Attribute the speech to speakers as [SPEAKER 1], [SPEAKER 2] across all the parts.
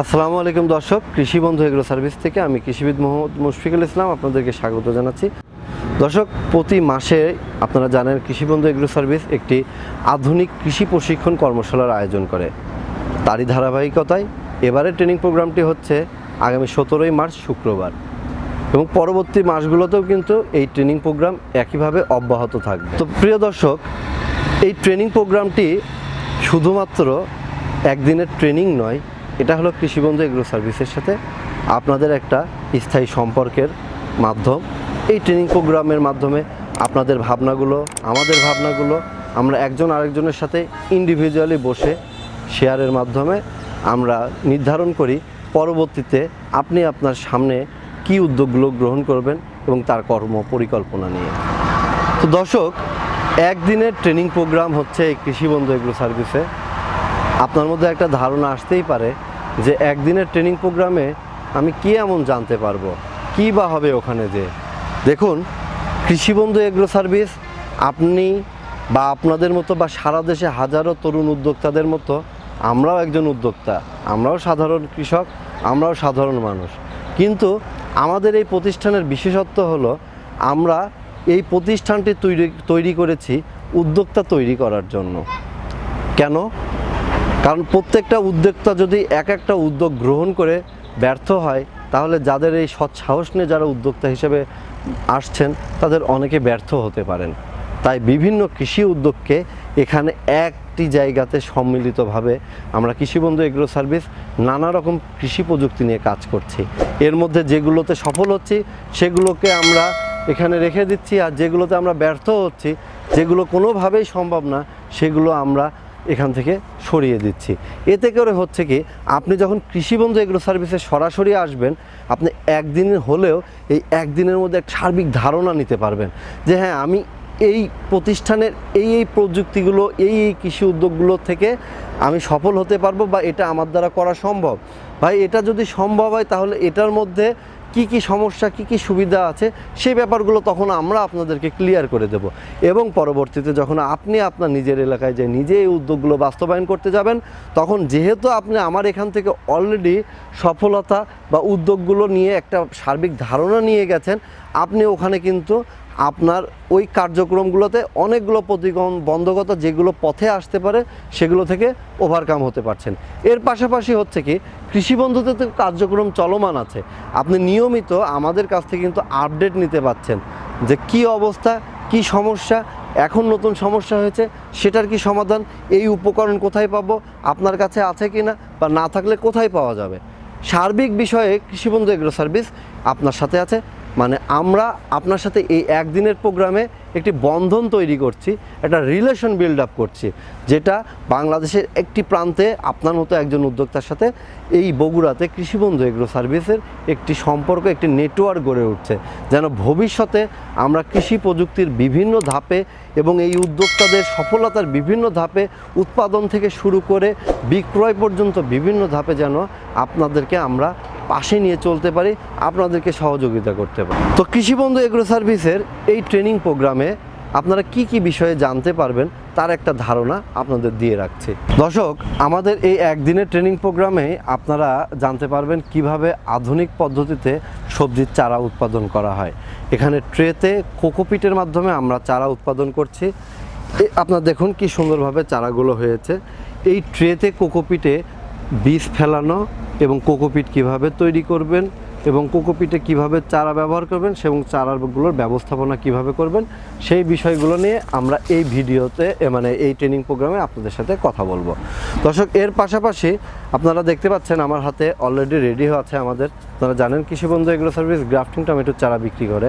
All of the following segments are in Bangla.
[SPEAKER 1] আসসালামু আলাইকুম দর্শক, কৃষি বন্ধু এগ্রো সার্ভিস থেকে আমি কৃষিবিদ মোহাম্মদ মুশফিকুল ইসলাম আপনাদেরকে স্বাগত জানাচ্ছি। দর্শক, প্রতি মাসে আপনারা জানেন কৃষি বন্ধু এগ্রো সার্ভিস একটি আধুনিক কৃষি প্রশিক্ষণ কর্মশালার আয়োজন করে। তারই ধারাবাহিকতায় এবারের ট্রেনিং প্রোগ্রামটি হচ্ছে আগামী সতেরোই মার্চ শুক্রবার এবং পরবর্তী মাসগুলোতেও কিন্তু এই ট্রেনিং প্রোগ্রাম একইভাবে অব্যাহত থাকবে। তো প্রিয় দর্শক, এই ট্রেনিং প্রোগ্রামটি শুধুমাত্র একদিনের ট্রেনিং নয় এটা হলো কৃষিবন্ধু এগ্রো সার্ভিসের সাথে আপনাদের একটা স্থায়ী সম্পর্কের মাধ্যম। এই ট্রেনিং প্রোগ্রামের মাধ্যমে আপনাদের ভাবনাগুলো, আমাদের ভাবনাগুলো, আমরা একজন আরেকজনের সাথে ইন্ডিভিজুয়ালি বসে শেয়ারের মাধ্যমে আমরা নির্ধারণ করি পরবর্তীতে আপনি আপনার সামনে কি উদ্যোগগুলো গ্রহণ করবেন এবং তার কর্ম পরিকল্পনা নিয়ে। তো দর্শক, একদিনের ট্রেনিং প্রোগ্রাম হচ্ছে এই কৃষিবন্ধু এগ্রো সার্ভিসে। আপনার মধ্যে একটা ধারণা আসতেই পারে যে একদিনের ট্রেনিং প্রোগ্রামে আমি কি এমন জানতে পারব? কি বা হবে ওখানে যে? দেখুন, কৃষিবন্ধু এগ্রো সার্ভিস, আপনি বা আপনাদের মতো বা সারা দেশে হাজারো তরুণ উদ্যোক্তাদের মতো আমরাও একজন উদ্যোক্তা। আমরাও সাধারণ কৃষক, আমরাও সাধারণ মানুষ। কিন্তু আমাদের এই প্রতিষ্ঠানের বিশেষত্ব হলো, আমরা এই প্রতিষ্ঠানটি তৈরি তৈরি করেছি উদ্যোক্তা তৈরি করার জন্য। কেন? কারণ প্রত্যেকটা উদ্যোক্তা যদি এক একটা উদ্যোগ গ্রহণ করে ব্যর্থ হয়, তাহলে যাদের এই সৎ সাহস নিয়ে যারা উদ্যোক্তা হিসেবে আসছেন, তাদের অনেকে ব্যর্থ হতে পারেন। তাই বিভিন্ন কৃষি উদ্যোগকে এখানে একটি জায়গাতে সম্মিলিতভাবে আমরা কৃষিবন্ধু এগ্রো সার্ভিস নানা রকম কৃষি প্রযুক্তি নিয়ে কাজ করছি। এর মধ্যে যেগুলোতে সফল হচ্ছি, সেগুলোকে আমরা এখানে রেখে দিচ্ছি, আর যেগুলোতে আমরা ব্যর্থ হচ্ছি, যেগুলো কোনোভাবেই সম্ভব না, সেগুলো আমরা এখান থেকে সরিয়ে দিচ্ছি। এতে করে হচ্ছে কি, আপনি যখন কৃষিবন্ধু এগ্রো সার্ভিসে সরাসরি আসবেন, আপনি একদিন হলেও এই একদিনের মধ্যে এক সার্বিক ধারণা নিতে পারবেন যে হ্যাঁ আমি এই প্রতিষ্ঠানের এই এই প্রযুক্তিগুলো, এই এই কৃষি উদ্যোগগুলো থেকে আমি সফল হতে পারব বা এটা আমার দ্বারা করা সম্ভব। ভাই, এটা যদি সম্ভব হয়, তাহলে এটার মধ্যে কি কি সমস্যা, কি কি সুবিধা আছে, সেই ব্যাপারগুলো তখন আমরা আপনাদেরকে ক্লিয়ার করে দেব। এবং পরবর্তীতে যখন আপনি আপনার নিজের এলাকায় যে নিজে এই উদ্যোগগুলো বাস্তবায়ন করতে যাবেন, তখন যেহেতু আপনি আমার এখান থেকে অলরেডি সফলতা বা উদ্যোগগুলো নিয়ে একটা সার্বিক ধারণা নিয়ে গেছেন, আপনি ওখানে কিন্তু আপনার ওই কার্যক্রমগুলোতে অনেকগুলো প্রতিগম বন্ধকতা যেগুলো পথে আসতে পারে, সেগুলো থেকে ওভারকাম হতে পারছেন। এর পাশাপাশি হচ্ছে কি, কৃষি বন্ধুতে তো কার্যক্রম চলমান আছে। আপনি নিয়মিত আমাদের কাছ থেকে কিন্তু আপডেট নিতে পাচ্ছেন যে কি অবস্থা, কি সমস্যা, এখন নতুন সমস্যা হয়েছে, সেটার কি সমাধান, এই উপকরণ কোথায় পাবো, আপনার কাছে আছে কি না বা না থাকলে কোথায় পাওয়া যাবে? সার্বিক বিষয়ে কৃষিবন্ধু এগ্রো সার্ভিস আপনার সাথে আছে। মানে আমরা আপনার সাথে এই একদিনের প্রোগ্রামে একটি বন্ধন তৈরি করছি, একটা রিলেশন বিল্ড আপ করছি, যেটা বাংলাদেশের একটি প্রান্তে আপনার মতো একজন উদ্যোক্তার সাথে এই বগুড়াতে কৃষিবন্ধু এগ্রো সার্ভিসের একটি সম্পর্ক, একটি নেটওয়ার্ক গড়ে উঠছে, যেন ভবিষ্যতে আমরা কৃষি প্রযুক্তির বিভিন্ন ধাপে এবং এই উদ্যোক্তাদের সফলতার বিভিন্ন ধাপে উৎপাদন থেকে শুরু করে বিক্রয় পর্যন্ত বিভিন্ন ধাপে যেন আপনাদেরকে আমরা পাশে নিয়ে চলতে পারি, আপনাদেরকে সহযোগিতা করতে পারি। তো কৃষিবন্ধু এগ্রো সার্ভিসের এই ট্রেনিং প্রোগ্রামে আপনারা কি কি বিষয়ে জানতে পারবেন, তার একটা ধারণা আপনাদের দিয়ে রাখছি। দর্শক, আমাদের এই একদিনের ট্রেনিং প্রোগ্রামে আপনারা জানতে পারবেন কীভাবে আধুনিক পদ্ধতিতে সবজির চারা উৎপাদন করা হয়। এখানে ট্রেতে কোকোপিটের মাধ্যমে আমরা চারা উৎপাদন করছি। আপনার দেখুন কি সুন্দরভাবে চারাগুলো হয়েছে। এই ট্রেতে কোকোপিটে বীজ ফেলানো এবং কোকোপিট কীভাবে তৈরি করবেন এবং কোকোপিটে কীভাবে চারা ব্যবহার করবেন এবং চারাগুলোর ব্যবস্থাপনা কীভাবে করবেন, সেই বিষয়গুলো নিয়ে আমরা এই ভিডিওতে মানে এই ট্রেনিং প্রোগ্রামে আপনাদের সাথে কথা বলব। দর্শক, এর পাশাপাশি আপনারা দেখতে পাচ্ছেন আমার হাতে অলরেডি রেডি আছে আমাদের, আপনারা জানেন কৃষি বন্ধু এগ্রো সার্ভিস গ্রাফটিং টমেটোর চারা বিক্রি করে।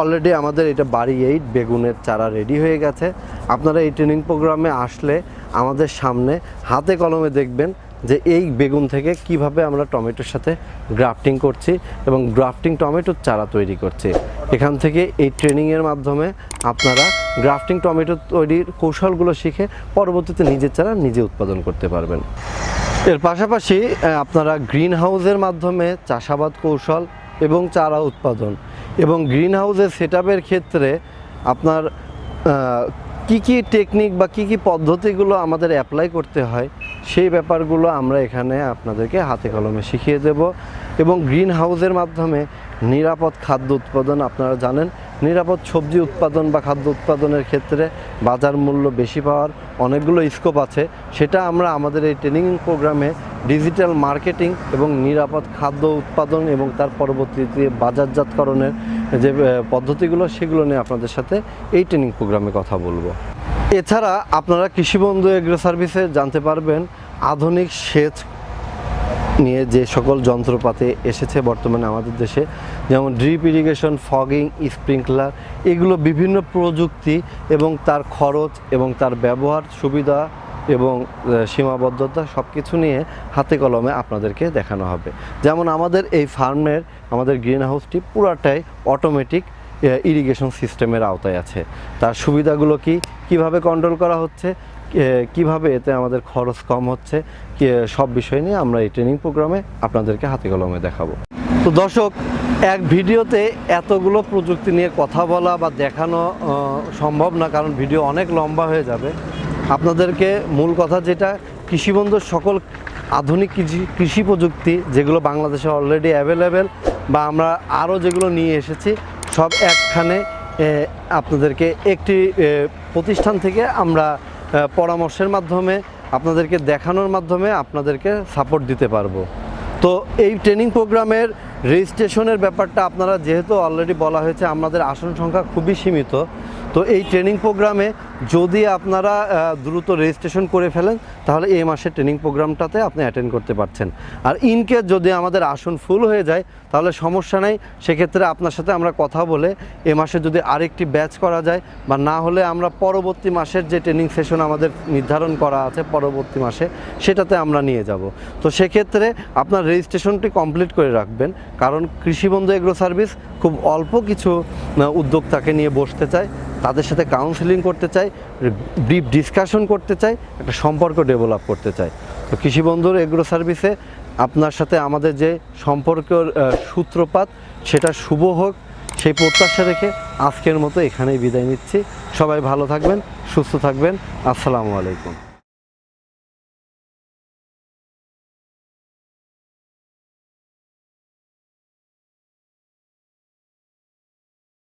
[SPEAKER 1] অলরেডি আমাদের এটা বাড়ি এইট বেগুনের চারা রেডি হয়ে গেছে। আপনারা এই ট্রেনিং প্রোগ্রামে আসলে আমাদের সামনে হাতে কলমে দেখবেন যে এই বেগুন থেকে কীভাবে আমরা টমেটোর সাথে গ্রাফটিং করছি এবং গ্রাফটিং টমেটোর চারা তৈরি করছি। এখান থেকে এই ট্রেনিংয়ের মাধ্যমে আপনারা গ্রাফটিং টমেটো তৈরির কৌশলগুলো শিখে পরবর্তীতে নিজের চারা নিজে উৎপাদন করতে পারবেন। এর পাশাপাশি আপনারা গ্রিন হাউসের মাধ্যমে চাষাবাদ কৌশল এবং চারা উৎপাদন এবং গ্রিন হাউসের সেট ক্ষেত্রে আপনার কি কি টেকনিক বা কি কি পদ্ধতিগুলো আমাদের অ্যাপ্লাই করতে হয় সেই ব্যাপারগুলো আমরা এখানে আপনাদেরকে হাতে কলমে শিখিয়ে দেব এবং গ্রিন হাউসের মাধ্যমে নিরাপদ খাদ্য উৎপাদন, আপনারা জানেন, নিরাপদ সবজি উৎপাদন বা খাদ্য উৎপাদনের ক্ষেত্রে বাজার মূল্য বেশি পাওয়ার অনেকগুলো স্কোপ আছে। সেটা আমরা আমাদের এই ট্রেনিং প্রোগ্রামে ডিজিটাল মার্কেটিং এবং নিরাপদ খাদ্য উৎপাদন এবং তার পরবর্তীতে বাজারজাতকরণের যে পদ্ধতিগুলো, সেগুলো নিয়ে আপনাদের সাথে এই ট্রেনিং প্রোগ্রামে কথা বলব। এছাড়া আপনারা কৃষিবন্ধু এগ্রো সার্ভিসে জানতে পারবেন আধুনিক সেচ নিয়ে যে সকল যন্ত্রপাতি এসেছে বর্তমানে আমাদের দেশে, যেমন ড্রিপ ইরিগেশন, ফগিং, স্প্রিংকলার, এগুলো বিভিন্ন প্রযুক্তি এবং তার খরচ এবং তার ব্যবহার সুবিধা এবং সীমাবদ্ধতা সব কিছু নিয়ে হাতে কলমে আপনাদেরকে দেখানো হবে। যেমন আমাদের এই ফার্মের, আমাদের গ্রিন হাউসটি পুরাটাই অটোমেটিক ইরিগেশন সিস্টেমের আওতায় আছে। তার সুবিধাগুলো কি? কীভাবে কন্ট্রোল করা হচ্ছে? কীভাবে এতে আমাদের খরচ কম হচ্ছে? সব বিষয় নিয়ে আমরা এই ট্রেনিং প্রোগ্রামে আপনাদেরকে হাতে কলমে দেখাবো। তো দর্শক, এক ভিডিওতে এতগুলো প্রযুক্তি নিয়ে কথা বলা বা দেখানো সম্ভব না, কারণ ভিডিও অনেক লম্বা হয়ে যাবে। আপনাদেরকে মূল কথা যেটা, কৃষিবন্ধুর সকল আধুনিক কৃষি কৃষি প্রযুক্তি যেগুলো বাংলাদেশে অলরেডি অ্যাভেলেবেল বা আমরা আরও যেগুলো নিয়ে এসেছি সব একখানে আপনাদেরকে একটি প্রতিষ্ঠান থেকে আমরা পরামর্শের মাধ্যমে, আপনাদেরকে দেখানোর মাধ্যমে আপনাদেরকে সাপোর্ট দিতে পারব। তো এই ট্রেনিং প্রোগ্রামের রেজিস্ট্রেশনের ব্যাপারটা আপনারা যেহেতু অলরেডি বলা হয়েছে, আমাদের আসন সংখ্যা খুবই সীমিত, তো এই ট্রেনিং প্রোগ্রামে যদি আপনারা দ্রুত রেজিস্ট্রেশন করে ফেলেন, তাহলে এই মাসের ট্রেনিং প্রোগ্রামটাতে আপনি অ্যাটেন্ড করতে পারছেন। আর ইনকেস যদি আমাদের আসন ফুল হয়ে যায়, তাহলে সমস্যা নেই। সেক্ষেত্রে আপনার সাথে আমরা কথা বলে এ মাসে যদি আরেকটি ব্যাচ করা যায়, বা না হলে আমরা পরবর্তী মাসের যে ট্রেনিং সেশন আমাদের নির্ধারণ করা আছে পরবর্তী মাসে, সেটাতে আমরা নিয়ে যাব। তো সেক্ষেত্রে আপনার রেজিস্ট্রেশনটি কমপ্লিট করে রাখবেন। কারণ কৃষিবন্ধু এগ্রো সার্ভিস খুব অল্প কিছু উদ্যোক্তাকে নিয়ে বসতে চায়। তাদের সাথে কাউন্সিলিং করতে চাই ডিপ ডিসকাশন করতে চাই একটা সম্পর্ক ডেভেলপ করতে চাই তো কৃষি বন্ধুর এগ্রো সার্ভিসে আপনার সাথে আমাদের যে সম্পর্কের সূত্রপাত, সেটা শুভ হোক, সেই প্রত্যাশা রেখে আজকের মতো এখানেই বিদায় নিচ্ছি। সবাই ভালো থাকবেন, সুস্থ থাকবেন। আসসালামু আলাইকুম।